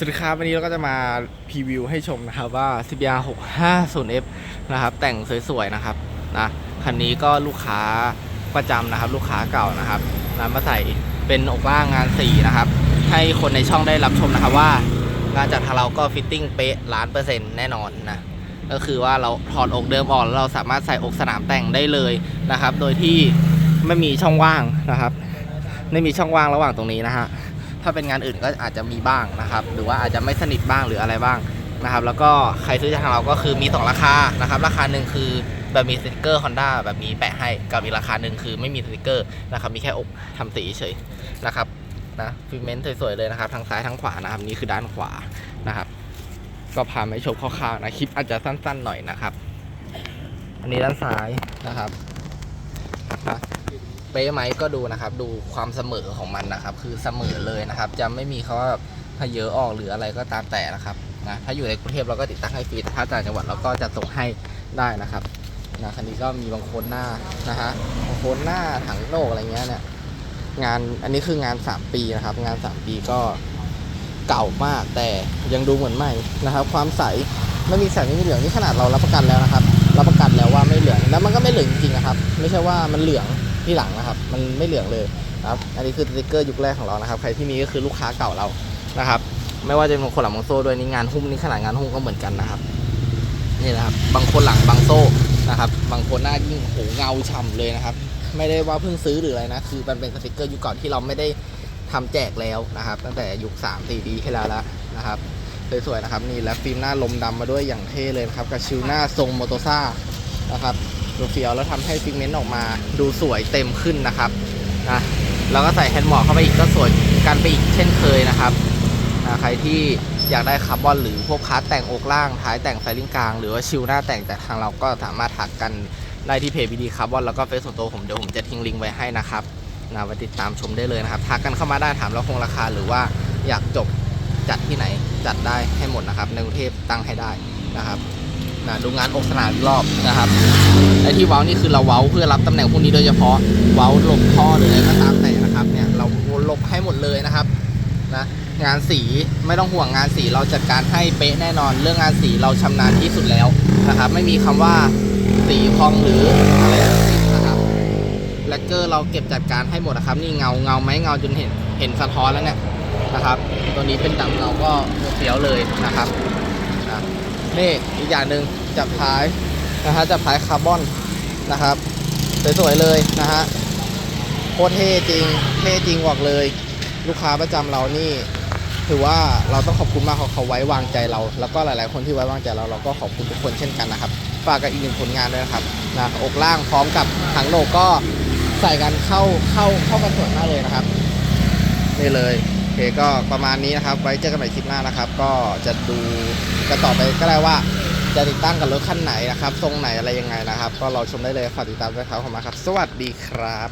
สวัสดีครับวันนี้เราก็จะมาพรีวิวให้ชมนะครับว่า CBR 650F นะครับแต่งสวยๆนะครับนะคันนี้ก็ลูกค้าประจำนะครับลูกค้าเก่านะครับนะมาใส่เป็นอกล่างงานสีนะครับ ให้คนในช่องได้รับชมนะครับว่างานจากทางเราก็ฟิตติ้งเป๊ะล้านเปอร์เซ็นต์แน่นอนนะก็คือว่าเราถอดอกเดิมออกแล้วเราสามารถใส่อกสนามแต่งได้เลยนะครับ โดยที่ไม่มีช่องว่างนะครับ ไม่มีช่องว่างระหว่างตรงนี้นะฮะ ถ้าเป็นงานอื่นก็อาจจะมีบ้างนะครับ หรือว่าอาจจะไม่สนิทบ้างหรืออะไรบ้างนะครับ แล้วก็ใครซื้อจากทางเราก็คือมีสองราคานะครับ ราคาหนึ่งคือแบบมีสติกเกอร์ Honda แบบมีแปะให้กับอีกราคาหนึ่งคือไม่มีสติกเกอร์นะครับ มีแค่อกทำสีเฉยนะครับนะฟิเมนต์สวยๆเลยนะครับ ทั้งซ้ายทั้งขวานะครับนี่คือด้านขวานะครับ ก็พามาให้ชมคร่าวๆนะคลิปอาจจะสั้นๆหน่อยนะครับ อันนี้ด้านซ้ายนะครับนะ ป๊ะไหมก็ดูนะครับ ดูความเสมอของมันนะครับ คือเสมอเลยนะครับ จะไม่มีเขาว่าพเยอะออกหรืออะไรก็ตามแต่นะครับนะถ้าอยู่ในกรุงเทพเราก็ติดตั้งให้ฟรีถ้าต่างจังหวัดเราก็จะส่งให้ได้นะครับนะคันนี้ก็มีบางคนหน้านะฮะบางคนหน้าถังโลกอะไรเงี้ยเนี่ยงานอันนี้คืองาน 3 ปีนะครับ งาน 3 ปีก็เก่ามากแต่ยังดูเหมือนใหม่นะครับ ความใสไม่มีใสไม่มีเหลืองนี่ขนาดเรารับประกันแล้วนะครับ รับประกันแล้วว่าไม่เหลืองแล้วมันก็ไม่เหลืองจริงๆนะครับ ไม่ใช่ว่ามันเหลือง ที่หลังนะครับ มันไม่เหลืองเลยนะครับอันนี้คือสติกเกอร์ยุคแรกของเรานะครับ ใครที่มีก็คือลูกค้าเก่าเรานะครับ ไม่ว่าจะเป็นคนหลังบางโซ่ด้วยนี่งานหุ้มนี่ขนาดงานหุ้มก็เหมือนกันนะครับนี่นะครับ บางคนหลังบางโซ่นะครับ บางคนหน้ายิ่งโหเงาฉ่ำเลยนะครับ ไม่ได้ว่าเพิ่งซื้อหรืออะไรนะคือมันเป็นสติกเกอร์ยุคก่อนที่เราไม่ได้ทำแจกแล้วนะครับ ตั้งแต่ยุค3 4ปีที่แล้วแล้วนะครับสวยๆนะครับนี่และฟิล์มหน้าลมดำมาด้วยอย่างเท่เลยครับกับชิวหน้าทรงโมโตซ่านะครับ ดูเฟียวแล้วทำให้ฟิกเมนต์ออกมาดูสวยเต็มขึ้นนะครับนะแล้วก็ใส่แฮนด์หมอกเข้าไปอีกก็สวยกันไปอีกเช่นเคยนะครับนะใครที่อยากได้คาร์บอนหรือพวกคัสแต่งอกล่างท้ายแต่งไฟลิ่งกลาง หรือว่าชิลหน้าแต่งจากทางเราก็สามารถถักกันได้ที่เพจบีดีคาร์บอนแล้วก็เฟซส่วนตัวผมเดี๋ยวผมจะทิ้งลิงก์ไว้ให้นะครับนะไปติดตามชมได้เลยนะครับทักกันเข้ามาได้ถามเราคงราคาหรือว่าอยากจบจัดที่ไหนจัดได้ให้หมดนะครับในกรุงเทพตั้งให้ได้นะครับ นะดูงานอกสนามรอบนะครับไอ้ที่เว้านี่คือเราเว้าเพื่อรับตำแหน่งพวกนี้โดยเฉพาะเว้าหลบท่อหรืออะไรก็ตามแต่นะครับเนี่ยเราลบให้หมดเลยนะครับนะงานสีไม่ต้องห่วงงานสีเราจัดการให้เป๊ะแน่นอน เรื่องงานสีเราชำนาญที่สุดแล้วนะครับ ไม่มีคำว่าสีพองหรืออะไรนะครับแลกเกอร์เราเก็บจัดการให้หมดนะครับ นี่เงาเงาไหมเงาจนเห็นเห็นสะท้อนแล้วเนี่ยนะครับ ตัวนี้เป็นดำเงาก็เฟี้ยวเลยนะครับ นี่อีกอย่างหนึ่งจับท้ายนะฮะจับท้ายคาร์บอนนะครับสวยๆเลยนะฮะโคตรเท่จริงเท่จริงบอกเลย ลูกค้าประจำเรานี่ ถือว่าเราต้องขอบคุณมากเขาเขาไว้วางใจเรา แล้วก็หลายๆ คนที่ไว้วางใจเราเราก็ขอบคุณทุกคนเช่นกันนะครับฝากกับอีกหนึ่งผลงานด้วยนะครับนะอกล่างพร้อมกับถังโหนกก็ใส่กันเข้าเข้าเข้ากันสวยมากเลยนะครับนี่เลย เคก็ประมาณนี้นะครับ ไว้เจอกันใหม่คลิปหน้านะครับ ก็จะดูกันต่อไปก็ได้ว่าจะติดตั้งกับรถคันไหนนะครับ ทรงไหนอะไรยังไงนะครับ ก็รอชมได้เลยฝากติดตามด้วยครับขอบคุณมากครับ สวัสดีครับ